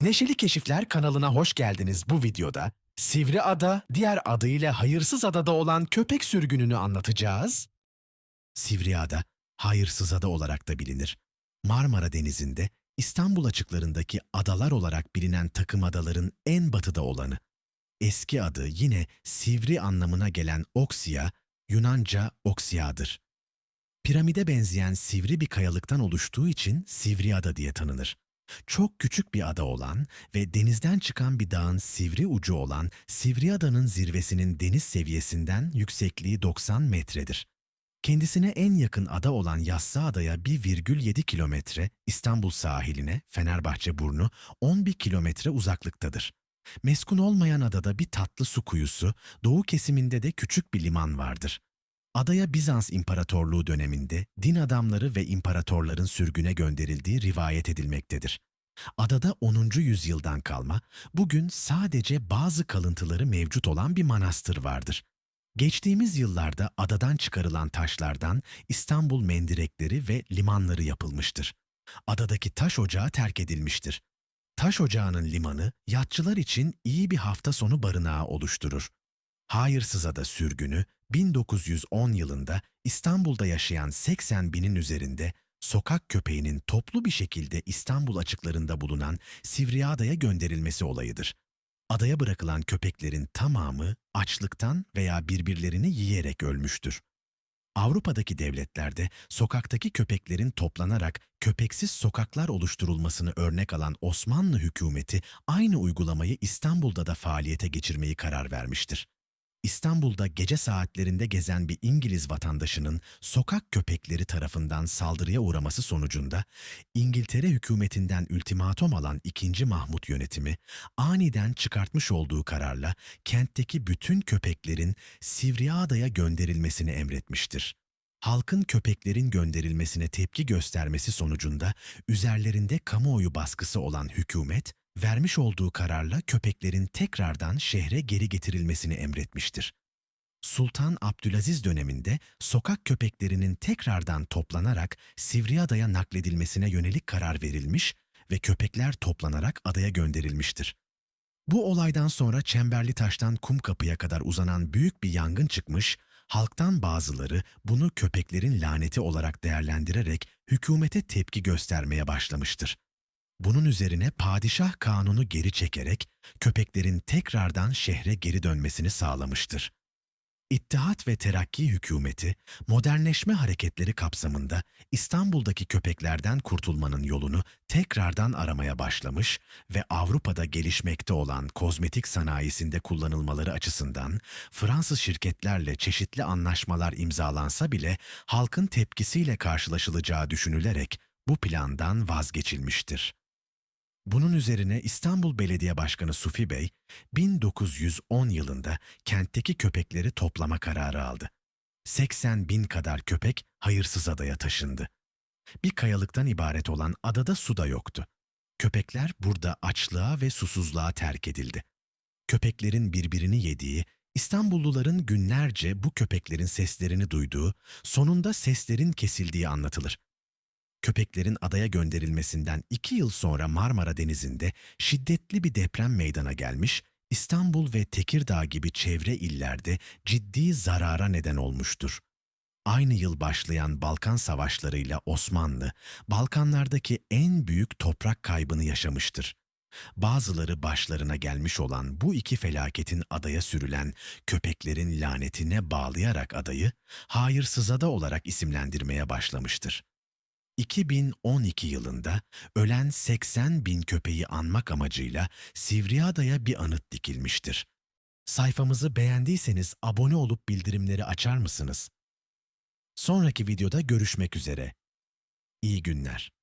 Neşeli Keşifler kanalına hoş geldiniz. Bu videoda Sivri Ada, diğer adıyla Hayırsız Adada olan köpek sürgününü anlatacağız. Sivri Ada, Hayırsız Ada olarak da bilinir. Marmara Denizi'nde İstanbul açıklarındaki adalar olarak bilinen takım adaların en batıda olanı. Eski adı yine Sivri anlamına gelen Oksiya, Yunanca Oksiya'dır. Piramide benzeyen sivri bir kayalıktan oluştuğu için Sivri Ada diye tanınır. Çok küçük bir ada olan ve denizden çıkan bir dağın sivri ucu olan Sivriada'nın zirvesinin deniz seviyesinden yüksekliği 90 metredir. Kendisine en yakın ada olan Yassıada'ya 1,7 kilometre, İstanbul sahiline, Fenerbahçe burnu 11 kilometre uzaklıktadır. Meskun olmayan adada bir tatlı su kuyusu, doğu kesiminde de küçük bir liman vardır. Adaya Bizans İmparatorluğu döneminde din adamları ve imparatorların sürgüne gönderildiği rivayet edilmektedir. Adada 10. yüzyıldan kalma, bugün sadece bazı kalıntıları mevcut olan bir manastır vardır. Geçtiğimiz yıllarda adadan çıkarılan taşlardan İstanbul mendirekleri ve limanları yapılmıştır. Adadaki taş ocağı terk edilmiştir. Taş ocağının limanı yatçılar için iyi bir hafta sonu barınağı oluşturur. Hayırsızada sürgünü 1910 yılında İstanbul'da yaşayan 80 binin üzerinde sokak köpeğinin toplu bir şekilde İstanbul açıklarında bulunan Sivriada'ya gönderilmesi olayıdır. Adaya bırakılan köpeklerin tamamı açlıktan veya birbirlerini yiyerek ölmüştür. Avrupa'daki devletlerde sokaktaki köpeklerin toplanarak köpeksiz sokaklar oluşturulmasını örnek alan Osmanlı hükümeti aynı uygulamayı İstanbul'da da faaliyete geçirmeyi karar vermiştir. İstanbul'da gece saatlerinde gezen bir İngiliz vatandaşının sokak köpekleri tarafından saldırıya uğraması sonucunda İngiltere hükümetinden ultimatom alan 2. Mahmut yönetimi aniden çıkartmış olduğu kararla kentteki bütün köpeklerin Sivriada'ya gönderilmesini emretmiştir. Halkın köpeklerin gönderilmesine tepki göstermesi sonucunda üzerlerinde kamuoyu baskısı olan hükümet vermiş olduğu kararla köpeklerin tekrardan şehre geri getirilmesini emretmiştir. Sultan Abdülaziz döneminde sokak köpeklerinin tekrardan toplanarak Sivriada'ya nakledilmesine yönelik karar verilmiş ve köpekler toplanarak adaya gönderilmiştir. Bu olaydan sonra Çemberli Taş'tan Kumkapı'ya kadar uzanan büyük bir yangın çıkmış, halktan bazıları bunu köpeklerin laneti olarak değerlendirerek hükümete tepki göstermeye başlamıştır. Bunun üzerine padişah kanunu geri çekerek köpeklerin tekrardan şehre geri dönmesini sağlamıştır. İttihat ve Terakki hükümeti modernleşme hareketleri kapsamında İstanbul'daki köpeklerden kurtulmanın yolunu tekrardan aramaya başlamış ve Avrupa'da gelişmekte olan kozmetik sanayisinde kullanılmaları açısından Fransız şirketlerle çeşitli anlaşmalar imzalansa bile halkın tepkisiyle karşılaşılacağı düşünülerek bu plandan vazgeçilmiştir. Bunun üzerine İstanbul Belediye Başkanı Sufi Bey, 1910 yılında kentteki köpekleri toplama kararı aldı. 80 bin kadar köpek hayırsız adaya taşındı. Bir kayalıktan ibaret olan adada su da yoktu. Köpekler burada açlığa ve susuzluğa terk edildi. Köpeklerin birbirini yediği, İstanbulluların günlerce bu köpeklerin seslerini duyduğu, sonunda seslerin kesildiği anlatılır. Köpeklerin adaya gönderilmesinden iki yıl sonra Marmara Denizi'nde şiddetli bir deprem meydana gelmiş, İstanbul ve Tekirdağ gibi çevre illerde ciddi zarara neden olmuştur. Aynı yıl başlayan Balkan Savaşları'yla Osmanlı, Balkanlardaki en büyük toprak kaybını yaşamıştır. Bazıları başlarına gelmiş olan bu iki felaketin adaya sürülen köpeklerin lanetine bağlayarak adayı, hayırsızada olarak isimlendirmeye başlamıştır. 2012 yılında ölen 80 bin köpeği anmak amacıyla Sivriada'ya bir anıt dikilmiştir. Sayfamızı beğendiyseniz abone olup bildirimleri açar mısınız? Sonraki videoda görüşmek üzere. İyi günler.